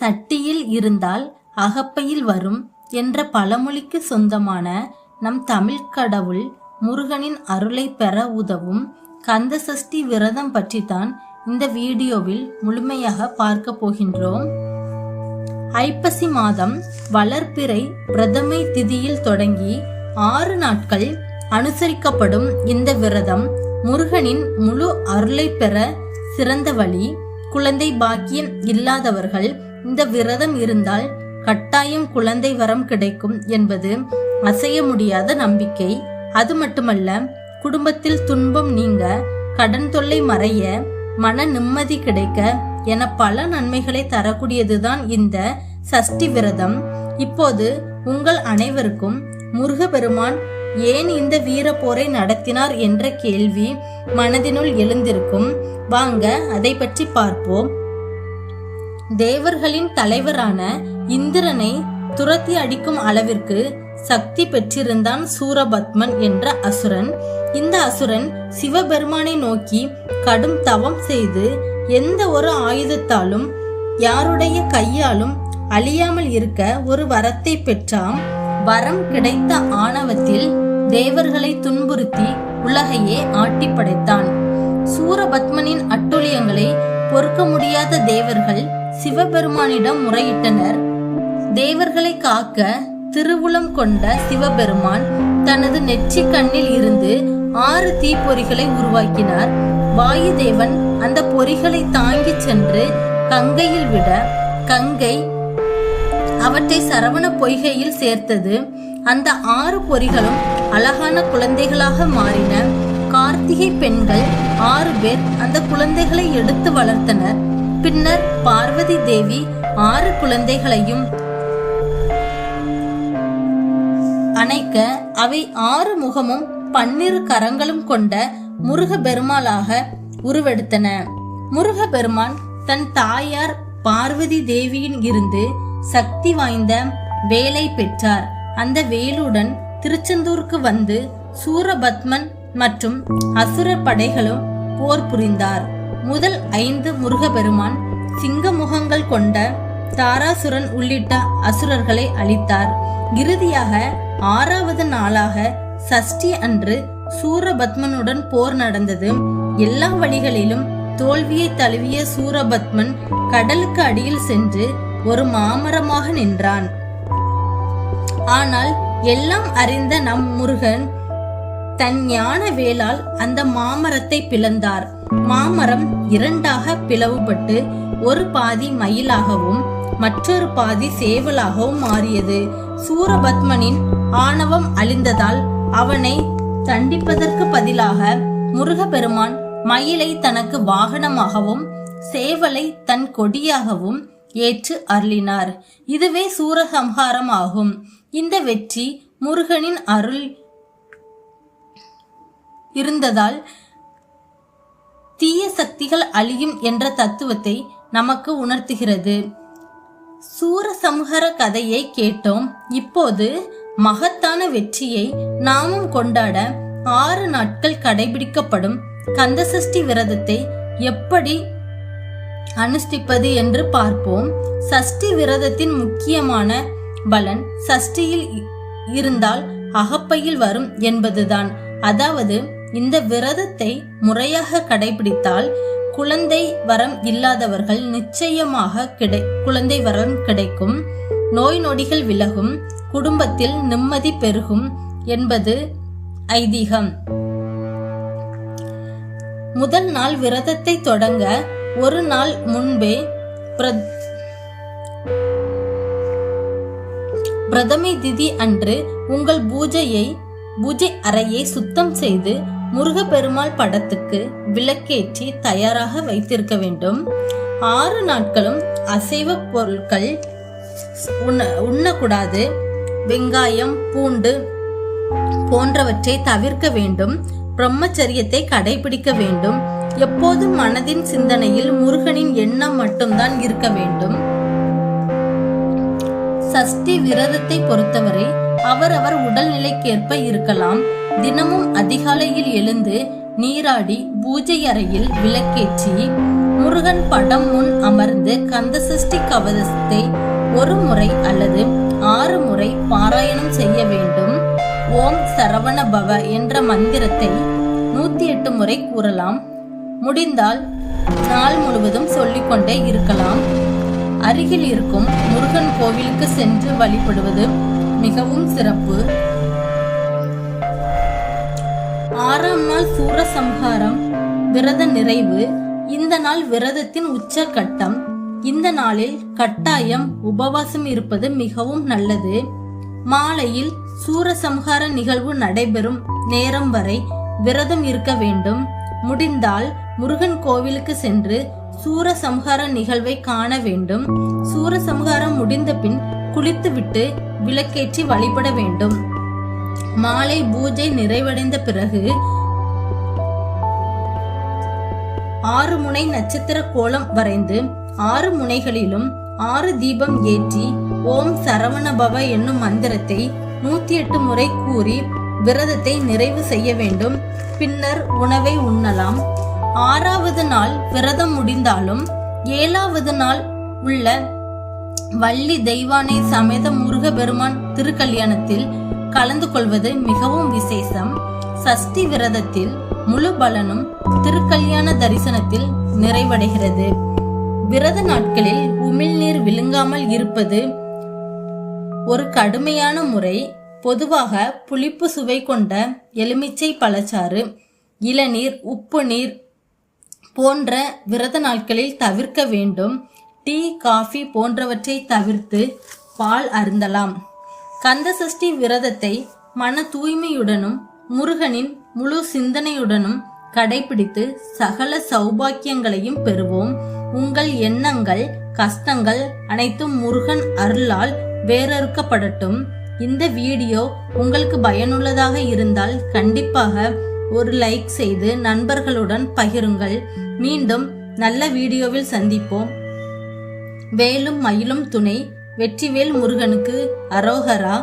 சட்டியில் இருந்தால் அகப்பையில் வரும் என்ற பழமொழிக்கு சொந்தமான நம் தமிழ் கடவுள் முருகனின் அருளை பெற உதவும் கந்த சஷ்டி விரதம் பற்றித்தான் இந்த வீடியோவில் முழுமையாக பார்க்க போகின்றோம். ஐப்பசி மாதம் வளர்ப்பிறை பிரதமை திதியில் தொடங்கி ஆறு நாட்கள் அனுசரிக்கப்படும் இந்த விரதம் முருகனின் முழு அருளை பெற சிறந்த வழி. குழந்தை பாக்கியம் இல்லாதவர்கள் இந்த விரதம் இருந்தால் கட்டாயம் குழந்தை வரம் கிடைக்கும் என்பது அசைய முடியாத நம்பிக்கை. அது மட்டுமல்ல குடும்பத்தில் துன்பம் நீங்க கடன் தொல்லை மறைய மன நிம்மதி கிடைக்க என பல நன்மைகளை தரக்கூடியதுதான் இந்த சஷ்டி விரதம். இப்போது உங்கள் அனைவருக்கும் முருகபெருமான் ஏன் இந்த வீர போரை நடத்தினார் என்ற கேள்வி மனதினுள் எழுந்திருக்கும். வாங்க அதை பற்றி பார்ப்போம். தேவர்களின் தலைவரான இந்திரனை துரத்தி அடிக்கும் அளவிற்கு சக்தி பெற்றிருந்தான் சூரபத்மன் என்ற அசுரன். இந்த அசுரன் சிவபெருமானை நோக்கி கடும் தவம் செய்து எந்த ஒரு ஆயுதத்தாலும் யாருடைய கையாலும் அழியாமல் இருக்க ஒரு வரத்தை பெற்றாம். வரம் கிடைத்த ஆணவத்தில் தேவர்களை துன்புறுத்தி உலகையே ஆட்டி படைத்தான். சூரபத்மனின் அட்டுழியங்களை பொறுக்க முடியாத தேவர்கள் சிவபெருமானிடம் முறையிட்டனர். தேவர்களை காக்க திருவுளம் கொண்ட சிவபெருமான் தனது நெற்றி கண்ணில் இருந்து ஆறு தீப்பொறிகளை உருவாக்கினார். வாயுதேவன் அந்த பொறிகளை தாங்கிச் சென்று கங்கையில் விட கங்கை அவற்றை சரவண பொய்கையில் சேர்த்தது. அந்த ஆறு பொறிகளும் அழகான குழந்தைகளாக மாறின. கார்த்திகை பெண்கள் ஆறு பேர் அந்த குழந்தைகளை எடுத்து வளர்த்தனர். பின்னர் பார்வதி தேவி ஆறு குழந்தைகளையும் அணைக்க அவை ஆறு முகமும் பன்னிரு கரங்களும் கொண்ட முருக பெருமாளாக உருவெடுத்தன. முருக பெருமான் தன் தாயார் பார்வதி தேவியின் இருந்து சக்தி வாய்ந்த வேலை பெற்றார். அந்த வேலுடன் திருச்செந்தூருக்கு வந்து சூரபத்மன் மற்றும் அசுரர் படைகளும் போர் புரிந்தார். முதல் ஐந்து முருகபெருமான் சிங்க முகங்கள் கொண்ட தாராசுரன் உள்ளிட்ட அசுரர்களை அழித்தார். இறுதியாக ஆறாவது நாளாக சஷ்டி அன்று சூரபத்மனுடன் போர் நடந்தது. எல்லா வழிகளிலும் தோல்வியை தழுவிய சூரபத்மன் கடலுக்கு அடியில் சென்று ஒரு மாமரமாக நின்றான். ஆனால் எல்லாம் அறிந்த நம் முருகன் தன் ஞான வேளால் அந்த மாமரத்தை பிளந்தார். மாமரம் இரண்டாக பிளவுபட்டு ஒரு பாதி மயிலாகவும் மற்றொரு பாதி சேவலாகவும் மாறியது. சூரபத்மனின் ஆணவம் அழிந்ததால் அவனை தண்டிப்பதற்கு பதிலாக முருகப்பெருமான் மயிலை தனக்கு வாகனமாகவும் சேவலை தன் கொடியாகவும் ஏற்று அருளினார். இதுவே சூரசம்ஹாரம் ஆகும். இந்த வெற்றி முருகனின் அருள் இருந்ததால் தீய சக்திகள் அழியும் என்ற தத்துவத்தை நமக்கு உணர்த்துகிறது. சூரசம்ஹார கதையை கேட்டோம். இப்போது மகத்தான வெற்றியை நாமும் கொண்டாட ஆறு நாட்கள் கடைபிடிக்கப்படும் கந்தசஷ்டி விரதத்தை எப்படி அனுஷ்டிப்பது என்று பார்ப்போம். சஷ்டி விரதத்தின் முக்கியமான பலன் சஷ்டியில் இருந்தால் அகப்பையில் வரும் என்பதுதான். அதாவது இந்த விரதத்தை முறையாக கடைபிடித்தால் குழந்தை வரம் இல்லாதவர்கள் நிச்சயமாக கிடை குழந்தை வரம் கிடைக்கும். நோய் நொடிகள் விலகும். குடும்பத்தில் நிம்மதி பெருகும் என்பது ஐதீகம். முதல் நாள் விரதத்தை தொடங்க ஒரு நாள் முன்பே பிர- பிரதமை திதி அன்று உங்கள் பூஜையை பூஜை அறையை சுத்தம் செய்து முருகப்பெருமாள் படத்துக்கு விளக்கேற்றி தயாராக வைத்திருக்க வேண்டும். ஆறு நாட்களும் அசைவ பொருட்கள் உண்ண உண்ணக்கூடாது. வெங்காயம் பூண்டு போன்றவற்றை தவிர்க்க வேண்டும். பிரம்மச்சரியத்தை கடைபிடிக்க வேண்டும். எப்போதும் மனதின் சிந்தனையில் முருகனின் எண்ணம் மட்டும்தான் இருக்க வேண்டும். சஷ்டி விரதத்தை பொறுத்தவரை அவரவர் உடல்நிலைக்கேற்ப இருக்கலாம். தினமும் அதிகாலையில் எழுந்து நீராடி பூஜை அறையில் விளக்கேற்றி முருகன் படம் முன் அமர்ந்து கந்த சஷ்டி கவசத்தை ஒரு முறை அல்லது ஆறு முறை பாராயணம் செய்ய வேண்டும். ஓம் சரவண பவ என்ற மந்திரத்தை நூத்தி எட்டு முறை கூறலாம். முடிந்தால் நாள் முழுவதும் சொல்லிக்கொண்டே இருக்கலாம். அருகில் இருக்கும் முருகன் கோவிலுக்கு சென்று வழிபடுவது மிகவும் சிறப்பு. ஆறாம் நாள் சூரசம்ஹாரம் விரத நிறைவு இந்த நாள் விரதத்தின் உச்சகட்டம். இந்த நாளில் கட்டாயம் உபவாசம் இருப்பது மிகவும் நல்லது. மாலையில் சூரசம்ஹார நிகழ்வு நடைபெறும் நேரம் வரை விரதம் இருக்க வேண்டும். முடிந்தால் முருகன் கோவிலுக்கு சென்று சூரசம்ஹார நிகழ்வை காண வேண்டும். சூரசம்ஹாரம் முடிந்த பின் குளித்துவிட்டு விளக்கேற்றி வழிபட வேண்டும். மாலை பூஜை நிறைவடைந்த பிறகு ஆறு முனை நட்சத்திர கோலம் வரைந்து ஆறு முனைகளிலும் ஆறு தீபம் ஏற்றி ஓம் சரவணபவ என்னும் மந்திரத்தை நூத்தி எட்டு முறை கூறி விரதத்தை நிறைவு செய்ய வேண்டும். பின்னர் உணவை உண்ணலாம். ஆறாவது நாள் விரதம் முடிந்தாலும் ஏழாவது நாள் உள்ள வள்ளி தெய்வானை சமேத முருக பெருமான் திருக்கல்யாணத்தில் கலந்து கொள்வது மிகவும் விசேஷம். சஷ்டி விரதத்தில் முழு பலனும் திருக்கல்யாண தரிசனத்தில் நிறைவடைகிறது. விரத நாட்களில் உமிழ்நீர் விழுங்காமல் இருப்பது ஒரு கடுமையான முறை. பொதுவாக புளிப்பு சுவை கொண்ட எலுமிச்சை பழச்சாறு இளநீர் உப்பு நீர் போன்ற விரத நாட்களில் தவிர்க்க வேண்டும். டீ காஃபி போன்றவற்றை தவிர்த்து பால் அருந்தலாம். கந்தசஷ்டி விரதத்தை மன தூய்மையுடனும் முருகனின் முழு சிந்தனையுடனும் கடைபிடித்து சகல சௌபாக்கியங்களையும் பெறுவோம். உங்கள் எண்ணங்கள் கஷ்டங்கள் அனைத்தும் முருகன் அருளால் வேறறுக்கப்படட்டும். இந்த வீடியோ உங்களுக்கு பயனுள்ளதாக இருந்தால் கண்டிப்பாக ஒரு லைக் செய்து நண்பர்களுடன் பகிருங்கள். மீண்டும் நல்ல வீடியோவில் சந்திப்போம். வேலும் மயிலும் துணை வெற்றிவேல் முருகனுக்கு அரோகரா.